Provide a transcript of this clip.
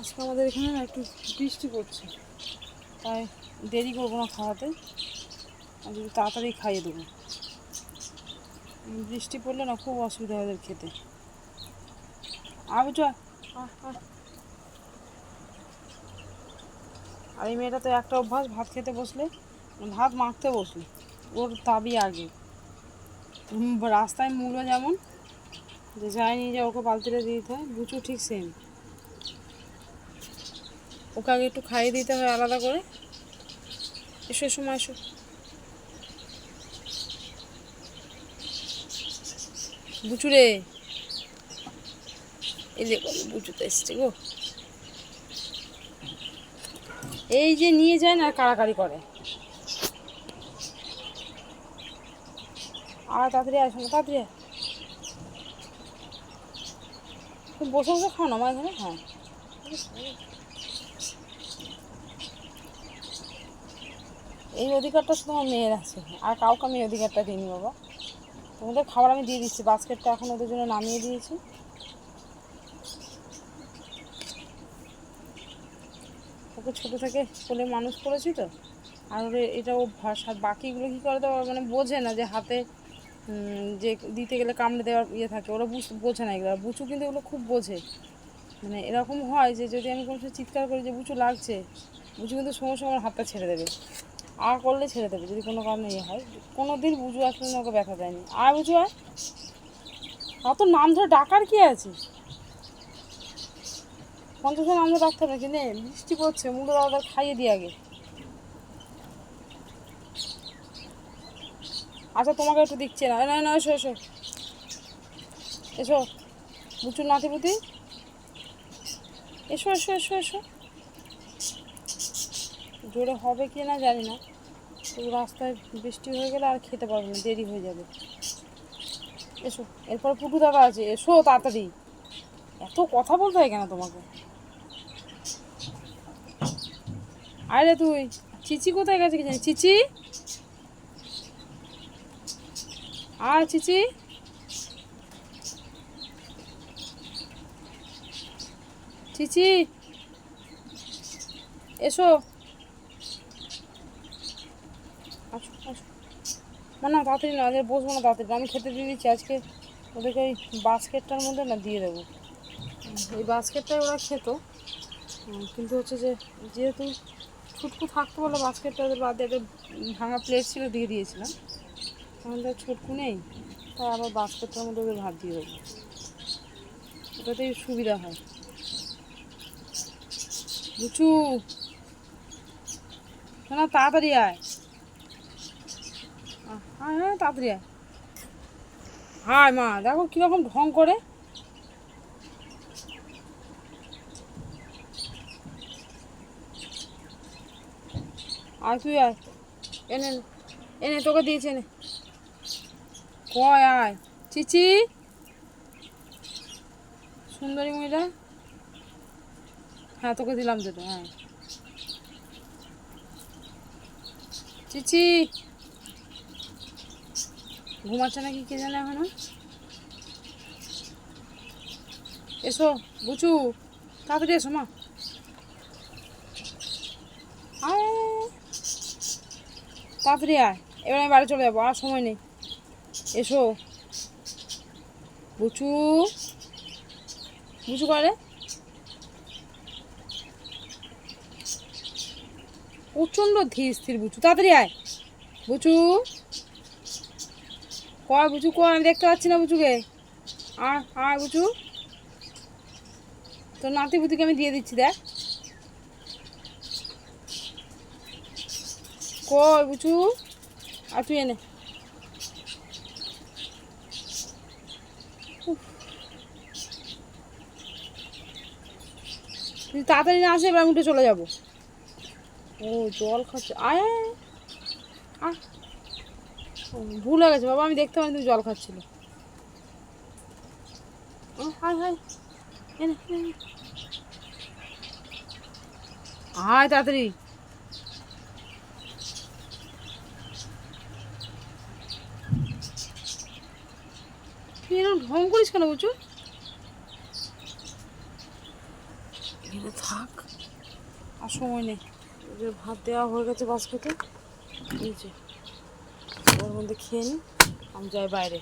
আজকে আমাদের এখানে না একটু বৃষ্টি পড়ছে। তাই দেরি করব না খাওয়াতে। আর যদি তাড়াতাড়ি খাইয়ে দেবো। বৃষ্টি পড়লে না খুব অসুবিধা হয় ওদের খেতে। আমি চ আর এই মেয়েটা তো একটা অভ্যাস, ভাত খেতে বসলে, ভাত মাখতে বসলে। ওর তাবি আগে। রাস্তায় মূল্য যেমন, যে যাই নিয়ে যা ওকে বালতিটা দিতে হয়, বুচু ঠিক সেম ওকে আগে একটু খাইয়ে দিতে হয় আলাদা করে। এসো এসো মা এসো। বুচু রে। এই যে গো, বুচুতে এসছে গো। এই যে নিয়ে যায় না কাড়াকাড়ি করে। আর তাড়াতাড়ি আসো না তাড়াতাড়ি বসে বসে খাও না হ্যাঁ। এই অধিকারটা শুধু আমার মেয়ের আছে। আর কাউকে আমি এই অধিকারটা দিইনি, বাবা। তোমাদের খাবার আমি দিয়ে দিচ্ছি, বাস্কেটটা এখন ওদের জন্য নামিয়ে দিয়েছি। ওকে ছোটো থেকে কোলে মানুষ করেছি তো, আর ওর এটা অভ্যাস আর বাকিগুলো কী করে তো মানে বোঝে না যে হাতে যে দিতে গেলে কামড়ে দেওয়ার ইয়ে থাকে, ওরা বুঝ- বোঝে না এগুলো। বুচু কিন্তু এগুলো খুব বোঝে। মানে এরকম হয় যে যদি আমি কোনো সময় চিৎকার করি যে, বুচু লাগছে? বুচু কিন্তু সঙ্গে সঙ্গে আমার হাতটা ছেড়ে দেবে। আর করলে ছেড়ে দেবে, যদি কোনো কারণে ইয়ে হয়। কোনো দিন বুঝু আসলে ওকে ব্যথা দেয়নি। আর বুঝু আর? অত নাম ধরে ডাকার কি আছে? পঞ্চাশের নাম ধরে ডাকতে হবে কি নে বৃষ্টি পড়ছে, মুড়ো দাদা খাইয়ে দিই আগে। আচ্ছা তোমাকে একটু দিচ্ছে না। না না, এসো এসো। এসো। বুচুর নাতিপুতি। এসো এসো এসো এসো। জোরে হবে কি না জানি না। তো রাস্তায় বৃষ্টি হয়ে গেলে আর খেতে পারব না, দেরি হয়ে যাবে। এসো, এরপর পুটু দাদা আছে, এসো তাড়াতাড়ি। এত কথা বলতে হয় কেন তোমাকে? আরে তুই, চিচি কোথায় গেছে কি জানি? চিচি? আর চিচি। চিচি, এসো। আসো আসো। না না, তাড়াতাড়ি না আজকে বসবো না, তাড়াতাড়ি। আমি খেতে দিয়ে দিচ্ছি, আজকে ওদেরকে ওই বাস্কেটটার মধ্যে না দিয়ে দেবো। এই বাস্কেটটাই ওরা খেত। কিন্তু হচ্ছে যে, যেহেতু ছুটকু থাকতো বলে বাস্কেটটা ওদের বাদে একটা ভাঙা প্লেট ছিল, দিয়ে দিয়েছিলাম। এখন তো ছুটকু নেই, তাই আবার বাস্কেটটার মধ্যে ওদের ভাত দিয়ে দেবো। ওটাতেই সুবিধা হয়। বুচু না, তাড়াতাড়ি আয়। হ্যাঁ হ্যাঁ তাড়াতাড়ি আয়। হায় মা, দেখো কীরকম ঢং করে। আয় তুই আয়, এনে এনে, তোকে দিয়েছে এনে। কয়, আয়। চিচি। সুন্দরী মহিলা। হ্যাঁ তোকে দিলাম যেটা হ্যাঁ। চিচি। ঘুমাচ্ছে নাকি কে জানে এখনও? এসো বুচু তাড়াতাড়ি এসো, মা। তাড়াতাড়ি আয়। এবার আমি বাড়ি চলে যাব, আর সময় নেই। এসো। বুচু বুচু করে প্রচণ্ড ধীর স্থির বুচু তাড়াতাড়ি আয়। বুচু কয় বুচু কয়? আমি দেখতে পাচ্ছি না বুচুকে আয় আয় বুচু তোর নাতি বুতিকে আমি দিয়ে দিচ্ছি দেখ। কই বুচু আর তুই এনে। তুই তাড়াতাড়ি না আসে এবার আমি উঠে চলে যাব। ও জল খাচ্ছে। আয় আয়, ভুল হয়ে গেছে বাবা আমি দেখতে পাইনি তুমি জল খাচ্ছিল। হায় এনে। আয় তাড়াতাড়ি। তুই এরকম ঢং করিস কেন বুঝু থাক। আর সময় নেই। ভাত দেওয়া হয়ে গেছে বাস্কেটে। এই যে। ওর মধ্যে খেয়ে নিই আমি যাই বাইরে।